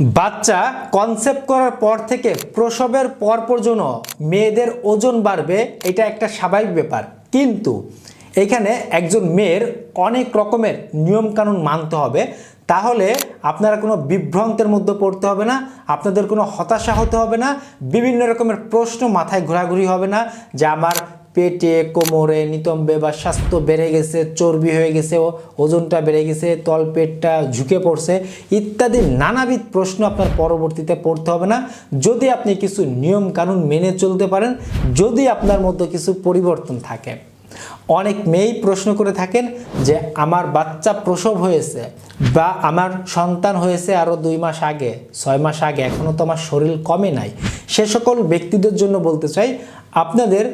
বাচ্চা কনসেপ্ট করার পর থেকে প্রসবের পর পর্যন্ত মেয়েদের ওজন বাড়বে, এটা একটা স্বাভাবিক ব্যাপার। কিন্তু এখানে একজন মেয়ের অনেক রকমের নিয়মকানুন মানতে হবে। তাহলে আপনারা কোনো বিভ্রান্তের মধ্যে পড়তে হবে না, আপনাদের কোনো হতাশা হতে হবে না, বিভিন্ন রকমের প্রশ্ন মাথায় ঘোরাঘুরি হবে না যে আমার পেটে কোমরে নিতম্বে বা স্বাস্থ্য বেড়ে গেছে, চর্বি হয়ে গেছে ওজনটা বেড়ে গেছে, তল পেটটা ঝুঁকে পড়ছে ইত্যাদি নানাবিধ প্রশ্ন আপনার পরবর্তীতে পড়তে হবে না। যদি আপনি কিছু নিয়ম কানুন মেনে চলতে পারেন, যদি আপনার মধ্যে কিছু পরিবর্তন থাকে। অনেক মেয়েই প্রশ্ন করে থাকেন যে, আমার বাচ্চা প্রসব হয়েছে বা আমার সন্তান হয়েছে আরও দুই মাস আগে, ছয় মাস আগে এখনও তো আমার শরীর কমে নাই। সে সকল ব্যক্তিদের জন্য বলতে চাই, আপনাদের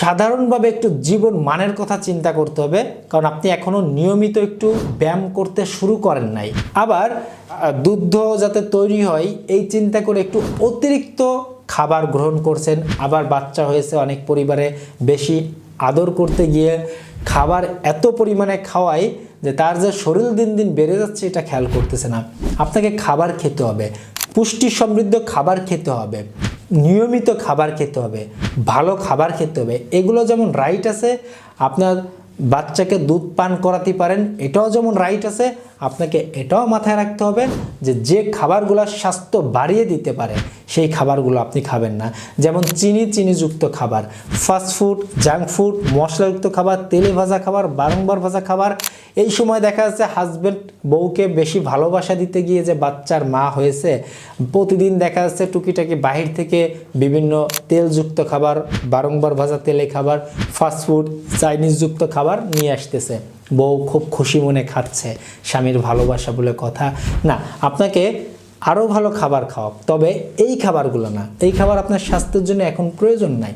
সাধারণভাবে একটু জীবন মানের কথা চিন্তা করতে হবে, কারণ আপনি এখনও নিয়মিত একটু ব্যায়াম করতে শুরু করেন নাই। আবার দুগ্ধ যাতে তৈরি হয়, এই চিন্তা করে একটু অতিরিক্ত খাবার গ্রহণ করছেন। আবার বাচ্চা হয়েছে, অনেক পরিবারে বেশি আদর করতে গিয়ে খাবার এত পরিমাণে খাওয়াই যে তার যে শরীর দিন দিন বেড়ে যাচ্ছে, এটা খেয়াল করতেছে না। আপনাকে খাবার খেতে হবে, পুষ্টি সমৃদ্ধ খাবার খেতে হবে, নিয়মিত খাবার খেতে হবে, ভালো খাবার খেতে হবে। এগুলো যেমন রাইট আছে, আপনার বাচ্চাকে দুধ পান করাতে পারেন, এটাও যেমন রাইট আছে, আপনাকে এটাও মাথায় রাখতে হবে যে যে খাবারগুলো স্বাস্থ্য বাড়িয়ে দিতে পারে সেই খাবারগুলো আপনি খাবেন না। যেমন চিনি, চিনিযুক্ত খাবার ফাস্ট ফুড জাঙ্ক ফুড মশলাযুক্ত খাবার, তেলে ভাজা খাবার, বারংবার ভাজা খাবার। এই সময় দেখা যাচ্ছে হাজব্যান্ড বউকে বেশি ভালোবাসা দিতে গিয়ে যে বাচ্চার মা হয়েছে, প্রতিদিন দেখা যাচ্ছে টুকিটাকি বাহির থেকে বিভিন্ন তেলযুক্ত খাবার, বারংবার ভাজা তেলে খাবার ফাস্টফুড চাইনিজযুক্ত খাবার নিয়ে আসতেছে। বউ খুব খুশি মনে খাচ্ছে, স্বামীর ভালোবাসা বলে কথা। না, আপনাকে আরও ভালো খাবার খাওয়া তবে এই খাবারগুলো না। এই খাবার আপনার স্বাস্থ্যের জন্য এখন প্রয়োজন নাই।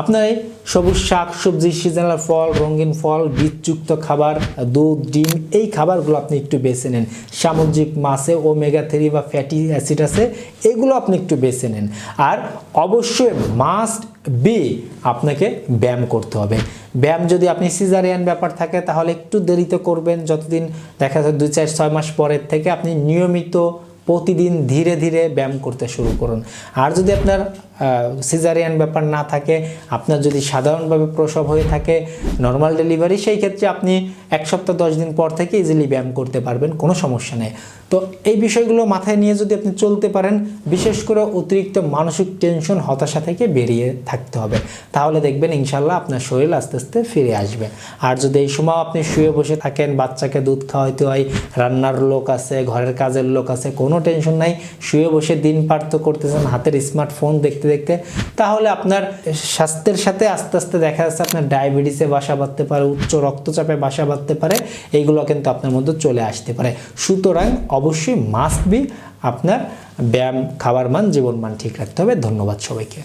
আপনার এই সবুজ শাক, সবজি, সিজনাল ফল, রঙিন ফল, বীজযুক্ত খাবার, দুধ, ডিম, এই খাবারগুলো আপনি একটু বেছে নেন। সামুদ্রিক মাছে ওমেগা থ্রি বা ফ্যাটি অ্যাসিড আছে, এগুলো আপনি একটু বেছে নেন। আর অবশ্যই মাস্ট বি আপনাকে ব্যায়াম করতে হবে। ব্যায়াম যদি আপনি সিজারিয়ান ব্যাপার থাকে, তাহলে একটু দেরিতে করবেন। যতদিন দেখা যায় দুই চার ছয় মাস পরের থেকে আপনি নিয়মিত প্রতিদিন ধীরে ধীরে ব্যায়াম করতে শুরু করুন। আর যদি আপনার সিজারিয়ান ব্যাপার না থাকে, আপনার যদি সাধারণভাবে প্রসব হয়ে থাকে নর্মাল ডেলিভারি সেই ক্ষেত্রে আপনি এক সপ্তাহ, দশ দিন পর থেকে ইজিলি ব্যায়াম করতে পারবেন, কোনো সমস্যা নেই। তো এই বিষয়গুলো মাথায় নিয়ে যদি আপনি চলতে পারেন, বিশেষ করে অতিরিক্ত মানসিক টেনশন হতাশা থেকে বেরিয়ে থাকতে হবে। তাহলে দেখবেন ইনশাল্লাহ আপনার শরীর আস্তে আস্তে ফিরে আসবে। আর যদি এই সময় আপনি শুয়ে বসে থাকেন, বাচ্চাকে দুধ খাওয়াইতে হয়, রান্নার লোক আছে, ঘরের কাজের লোক আছে, কোনো টেনশন নাই, শুয়ে বসে দিন পার্থ করতেছেন, হাতের স্মার্টফোন দেখতে দেখতে। তাহলে আপনার স্বাস্থ্যের সাথে আস্তে আস্তে দেখা যাচ্ছে আপনার ডায়াবেটিসে বাসা বাঁধতে পারে, উচ্চ রক্তচাপে বাসা বাঁধতে পারে এইগুলো কিন্তু আপনার মধ্যে চলে আসতে পারে। সুতরাং অবশ্যই মাস্ট বি আপনার ব্যায়াম, খাবার মান, জীবন মান ঠিক রাখতে হবে। ধন্যবাদ সবাইকে।